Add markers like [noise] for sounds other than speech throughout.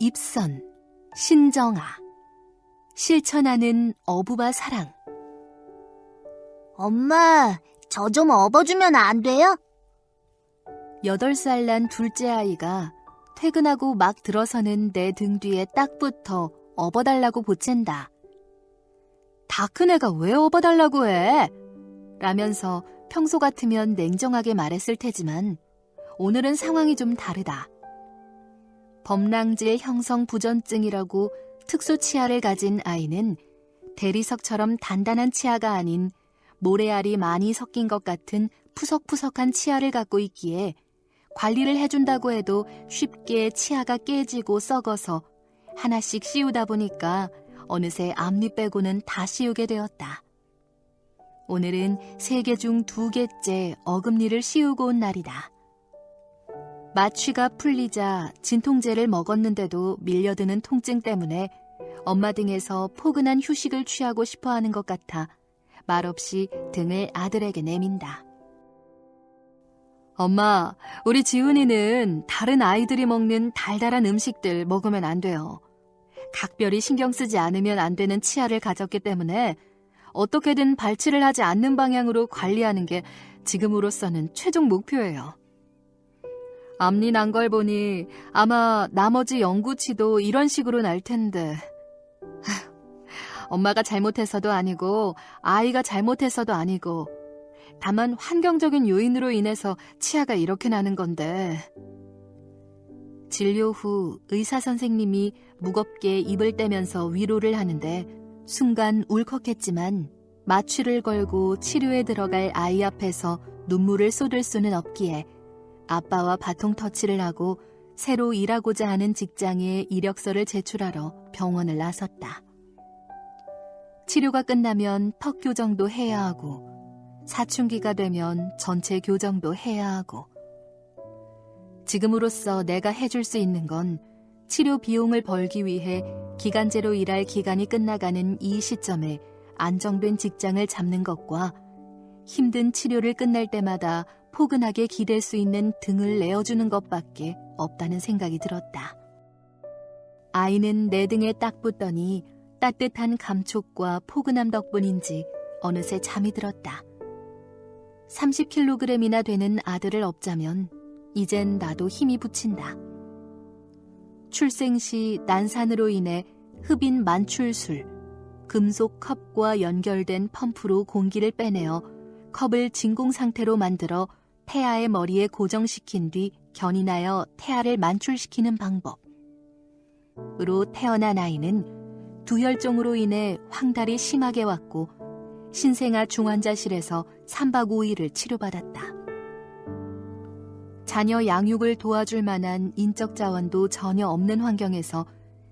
입선, 신정아. 실천하는 어부바 사랑. 엄마, 저 좀 업어주면 안 돼요? 여덟 살 난 둘째 아이가 퇴근하고 막 들어서는 내 등 뒤에 딱 붙어 업어달라고 보챈다. 다 큰 애가 왜 업어달라고 해? 라면서 평소 같으면 냉정하게 말했을 테지만 오늘은 상황이 좀 다르다. 범랑질 형성 부전증이라고 특수 치아를 가진 아이는 대리석처럼 단단한 치아가 아닌 모래알이 많이 섞인 것 같은 푸석푸석한 치아를 갖고 있기에 관리를 해준다고 해도 쉽게 치아가 깨지고 썩어서 하나씩 씌우다 보니까 어느새 앞니 빼고는 다 씌우게 되었다. 오늘은 세 개 중 두 개째 어금니를 씌우고 온 날이다. 마취가 풀리자 진통제를 먹었는데도 밀려드는 통증 때문에 엄마 등에서 포근한 휴식을 취하고 싶어 하는 것 같아 말없이 등을 아들에게 내민다. 엄마, 우리 지훈이는 다른 아이들이 먹는 달달한 음식들 먹으면 안 돼요. 각별히 신경 쓰지 않으면 안 되는 치아를 가졌기 때문에 어떻게든 발치를 하지 않는 방향으로 관리하는 게 지금으로서는 최종 목표예요. 앞니 난 걸 보니 아마 나머지 영구치도 이런 식으로 날 텐데. [laughs] 엄마가 잘못해서도 아니고 아이가 잘못해서도 아니고 다만 환경적인 요인으로 인해서 치아가 이렇게 나는 건데. 진료 후 의사 선생님이 무겁게 입을 떼면서 위로를 하는데 순간 울컥했지만 마취를 걸고 치료에 들어갈 아이 앞에서 눈물을 쏟을 수는 없기에 아빠와 바통 터치를 하고 새로 일하고자 하는 직장에 이력서를 제출하러 병원을 나섰다. 치료가 끝나면 턱 교정도 해야 하고 사춘기가 되면 전체 교정도 해야 하고 지금으로서 내가 해줄 수 있는 건 치료 비용을 벌기 위해 기간제로 일할 기간이 끝나가는 이 시점에 안정된 직장을 잡는 것과 힘든 치료를 끝날 때마다 포근하게 기댈 수 있는 등을 내어주는 것밖에 없다는 생각이 들었다. 아이는 내 등에 딱 붙더니 따뜻한 감촉과 포근함 덕분인지 어느새 잠이 들었다. 30kg이나 되는 아들을 업자면 이젠 나도 힘이 붙인다. 출생 시 난산으로 인해 흡인 만출술, 금속 컵과 연결된 펌프로 공기를 빼내어 컵을 진공 상태로 만들어 태아의 머리에 고정시킨 뒤 견인하여 태아를 만출시키는 방법. 으로 태어난 아이는 두혈종으로 인해 황달이 심하게 왔고 신생아 중환자실에서 3박 5일을 치료받았다. 자녀 양육을 도와줄 만한 인적 자원도 전혀 없는 환경에서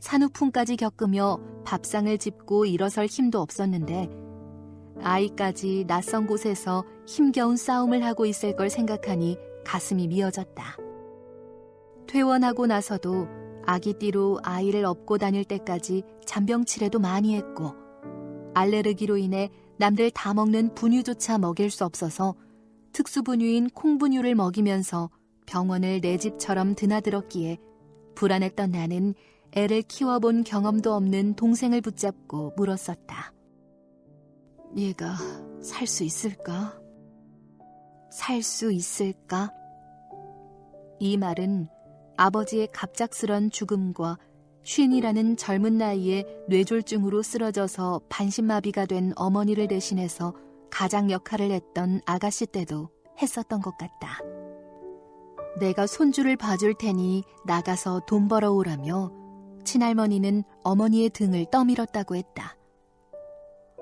산후풍까지 겪으며 밥상을 짚고 일어설 힘도 없었는데 아이까지 낯선 곳에서 힘겨운 싸움을 하고 있을 걸 생각하니 가슴이 미어졌다. 퇴원하고 나서도 아기띠로 아이를 업고 다닐 때까지 잔병치레도 많이 했고 알레르기로 인해 남들 다 먹는 분유조차 먹일 수 없어서 특수분유인 콩분유를 먹이면서 병원을 내 집처럼 드나들었기에 불안했던 나는 애를 키워본 경험도 없는 동생을 붙잡고 물었었다. 얘가 살 수 있을까? 살 수 있을까? 이 말은 아버지의 갑작스런 죽음과 쉰이라는 젊은 나이에 뇌졸중으로 쓰러져서 반신마비가 된 어머니를 대신해서 가장 역할을 했던 아가씨 때도 했었던 것 같다. 내가 손주를 봐줄 테니 나가서 돈 벌어오라며 친할머니는 어머니의 등을 떠밀었다고 했다.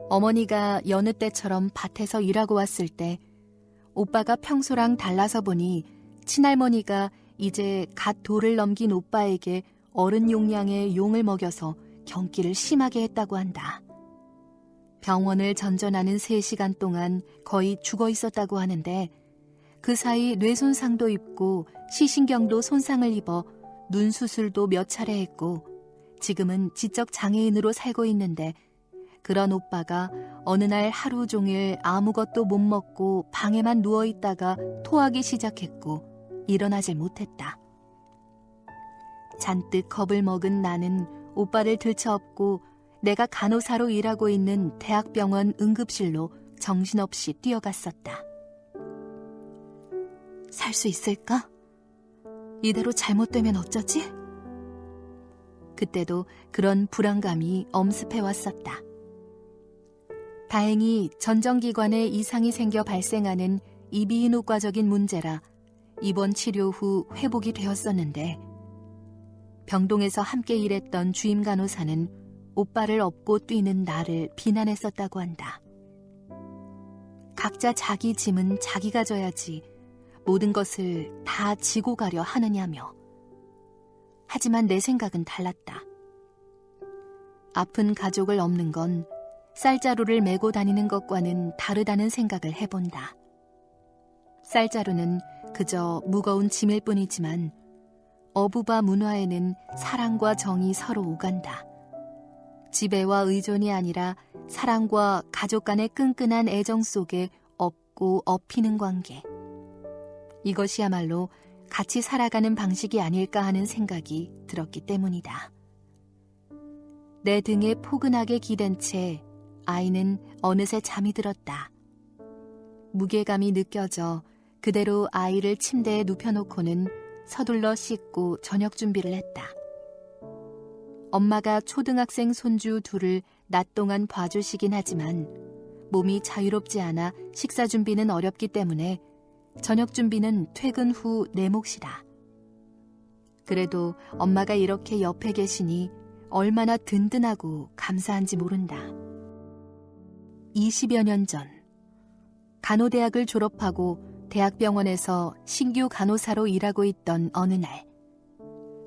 어머니가 여느 때처럼 밭에서 일하고 왔을 때 오빠가 평소랑 달라서 보니 친할머니가 이제 갓 돌을 넘긴 오빠에게 어른 용량의 용을 먹여서 경기를 심하게 했다고 한다. 병원을 전전하는 3시간 동안 거의 죽어 있었다고 하는데 그 사이 뇌 손상도 입고 시신경도 손상을 입어 눈 수술도 몇 차례 했고 지금은 지적 장애인으로 살고 있는데 그런 오빠가 어느 날 하루 종일 아무것도 못 먹고 방에만 누워 있다가 토하기 시작했고 일어나질 못했다. 잔뜩 겁을 먹은 나는 오빠를 들쳐업고 내가 간호사로 일하고 있는 대학병원 응급실로 정신없이 뛰어갔었다. 살 수 있을까? 이대로 잘못되면 어쩌지? 그때도 그런 불안감이 엄습해 왔었다. 다행히 전정기관에 이상이 생겨 발생하는 이비인후과적인 문제라 입원 치료 후 회복이 되었었는데 병동에서 함께 일했던 주임 간호사는 오빠를 업고 뛰는 나를 비난했었다고 한다. 각자 자기 짐은 자기가 져야지 모든 것을 다 지고 가려 하느냐며. 하지만 내 생각은 달랐다. 아픈 가족을 업는 건 쌀자루를 메고 다니는 것과는 다르다는 생각을 해본다. 쌀자루는 그저 무거운 짐일 뿐이지만 어부바 문화에는 사랑과 정이 서로 오간다. 지배와 의존이 아니라 사랑과 가족 간의 끈끈한 애정 속에 업고 업히는 관계. 이것이야말로 같이 살아가는 방식이 아닐까 하는 생각이 들었기 때문이다. 내 등에 포근하게 기댄 채 아이는 어느새 잠이 들었다. 무게감이 느껴져 그대로 아이를 침대에 눕혀놓고는 서둘러 씻고 저녁 준비를 했다. 엄마가 초등학생 손주 둘을 낮 동안 봐주시긴 하지만 몸이 자유롭지 않아 식사 준비는 어렵기 때문에 저녁 준비는 퇴근 후 내 몫이다. 그래도 엄마가 이렇게 옆에 계시니 얼마나 든든하고 감사한지 모른다. 20여 년 전, 간호대학을 졸업하고 대학병원에서 신규 간호사로 일하고 있던 어느 날,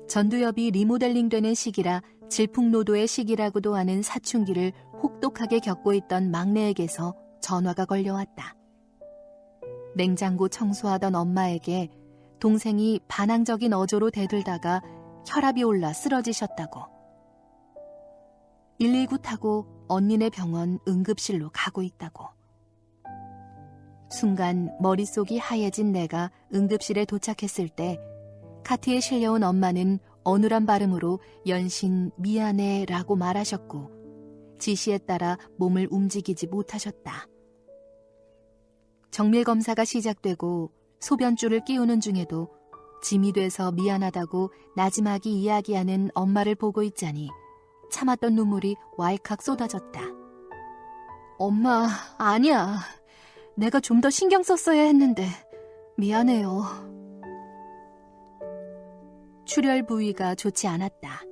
전두엽이 리모델링 되는 시기라 질풍노도의 시기라고도 하는 사춘기를 혹독하게 겪고 있던 막내에게서 전화가 걸려왔다. 냉장고 청소하던 엄마에게 동생이 반항적인 어조로 대들다가 혈압이 올라 쓰러지셨다고. 119 타고 언니네 병원 응급실로 가고 있다고. 순간 머릿속이 하얘진 내가 응급실에 도착했을 때 카트에 실려온 엄마는 어눌한 발음으로 연신 미안해 라고 말하셨고 지시에 따라 몸을 움직이지 못하셨다. 정밀 검사가 시작되고 소변줄을 끼우는 중에도 짐이 돼서 미안하다고 나지막이 이야기하는 엄마를 보고 있자니 참았던 눈물이 왈칵 쏟아졌다. 엄마, 아니야. 내가 좀 더 신경 썼어야 했는데 미안해요. 출혈 부위가 좋지 않았다.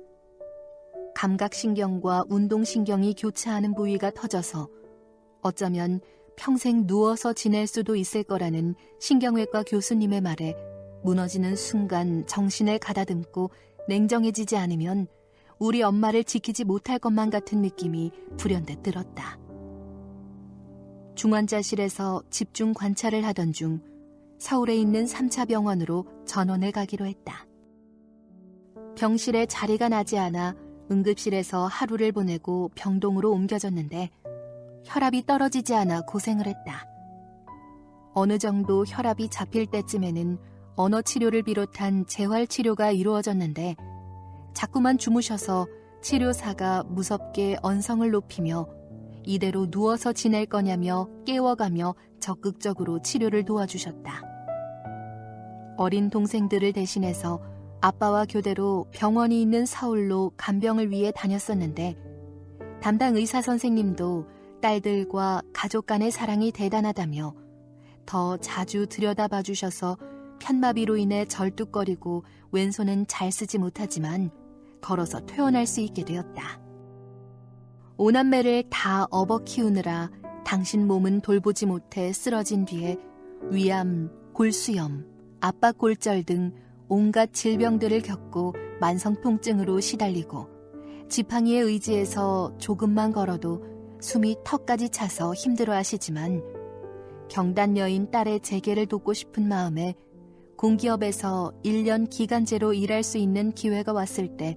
감각신경과 운동신경이 교차하는 부위가 터져서 어쩌면 평생 누워서 지낼 수도 있을 거라는 신경외과 교수님의 말에 무너지는 순간 정신을 가다듬고 냉정해지지 않으면 우리 엄마를 지키지 못할 것만 같은 느낌이 불현듯 들었다. 중환자실에서 집중 관찰을 하던 중 서울에 있는 3차 병원으로 전원을 가기로 했다. 병실에 자리가 나지 않아 응급실에서 하루를 보내고 병동으로 옮겨졌는데 혈압이 떨어지지 않아 고생을 했다. 어느 정도 혈압이 잡힐 때쯤에는 언어 치료를 비롯한 재활 치료가 이루어졌는데 자꾸만 주무셔서 치료사가 무섭게 언성을 높이며 이대로 누워서 지낼 거냐며 깨워가며 적극적으로 치료를 도와주셨다. 어린 동생들을 대신해서 아빠와 교대로 병원이 있는 서울로 간병을 위해 다녔었는데 담당 의사 선생님도 딸들과 가족 간의 사랑이 대단하다며 더 자주 들여다봐 주셔서 편마비로 인해 절뚝거리고 왼손은 잘 쓰지 못하지만 걸어서 퇴원할 수 있게 되었다. 오남매를 다 업어 키우느라 당신 몸은 돌보지 못해 쓰러진 뒤에 위암, 골수염, 압박골절 등 온갖 질병들을 겪고 만성 통증으로 시달리고 지팡이에 의지해서 조금만 걸어도 숨이 턱까지 차서 힘들어 하시지만 경단 여인 딸의 재개를 돕고 싶은 마음에 공기업에서 1년 기간제로 일할 수 있는 기회가 왔을 때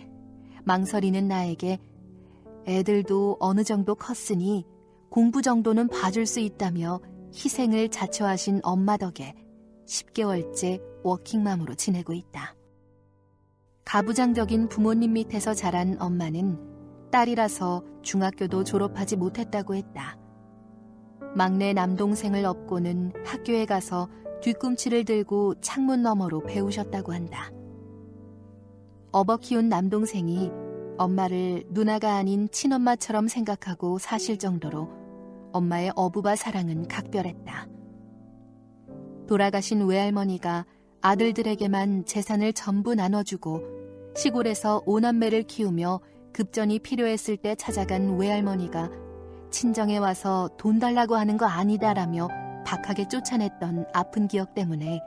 망설이는 나에게 애들도 어느 정도 컸으니 공부 정도는 봐줄 수 있다며 희생을 자처하신 엄마 덕에 10개월째 워킹맘으로 지내고 있다. 가부장적인 부모님 밑에서 자란 엄마는 딸이라서 중학교도 졸업하지 못했다고 했다. 막내 남동생을 업고는 학교에 가서 뒤꿈치를 들고 창문 너머로 배우셨다고 한다. 업어 키운 남동생이 엄마를 누나가 아닌 친엄마처럼 생각하고 사실 정도로 엄마의 어부바 사랑은 각별했다. 돌아가신 외할머니가 아들들에게만 재산을 전부 나눠주고 시골에서 오남매를 키우며 급전이 필요했을 때 찾아간 외할머니가 친정에 와서 돈 달라고 하는 거 아니다라며 박하게 쫓아냈던 아픈 기억 때문에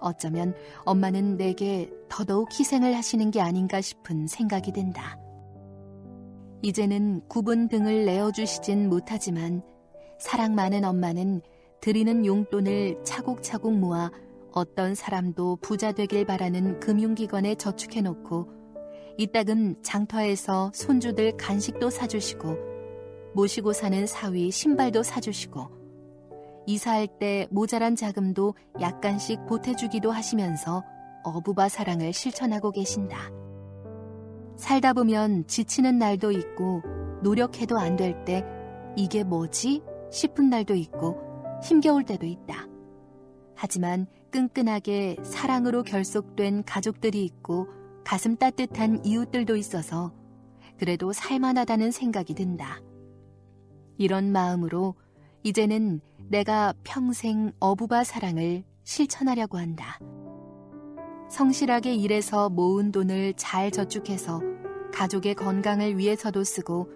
어쩌면 엄마는 내게 더더욱 희생을 하시는 게 아닌가 싶은 생각이 든다. 이제는 구분 등을 내어주시진 못하지만 사랑 많은 엄마는 드리는 용돈을 차곡차곡 모아 어떤 사람도 부자 되길 바라는 금융기관에 저축해놓고 이따금 장터에서 손주들 간식도 사주시고 모시고 사는 사위 신발도 사주시고 이사할 때 모자란 자금도 약간씩 보태주기도 하시면서 어부바 사랑을 실천하고 계신다. 살다 보면 지치는 날도 있고 노력해도 안 될 때 이게 뭐지? 싶은 날도 있고 힘겨울 때도 있다. 하지만 끈끈하게 사랑으로 결속된 가족들이 있고 가슴 따뜻한 이웃들도 있어서 그래도 살만하다는 생각이 든다. 이런 마음으로 이제는 내가 평생 어부바 사랑을 실천하려고 한다. 성실하게 일해서 모은 돈을 잘 저축해서 가족의 건강을 위해서도 쓰고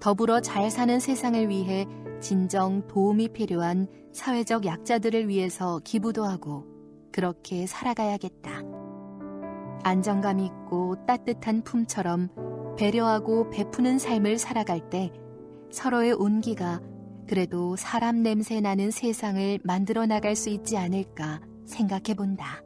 더불어 잘 사는 세상을 위해 진정 도움이 필요한 사회적 약자들을 위해서 기부도 하고 그렇게 살아가야겠다. 안정감 있고 따뜻한 품처럼 배려하고 베푸는 삶을 살아갈 때 서로의 온기가 그래도 사람 냄새 나는 세상을 만들어 나갈 수 있지 않을까 생각해 본다.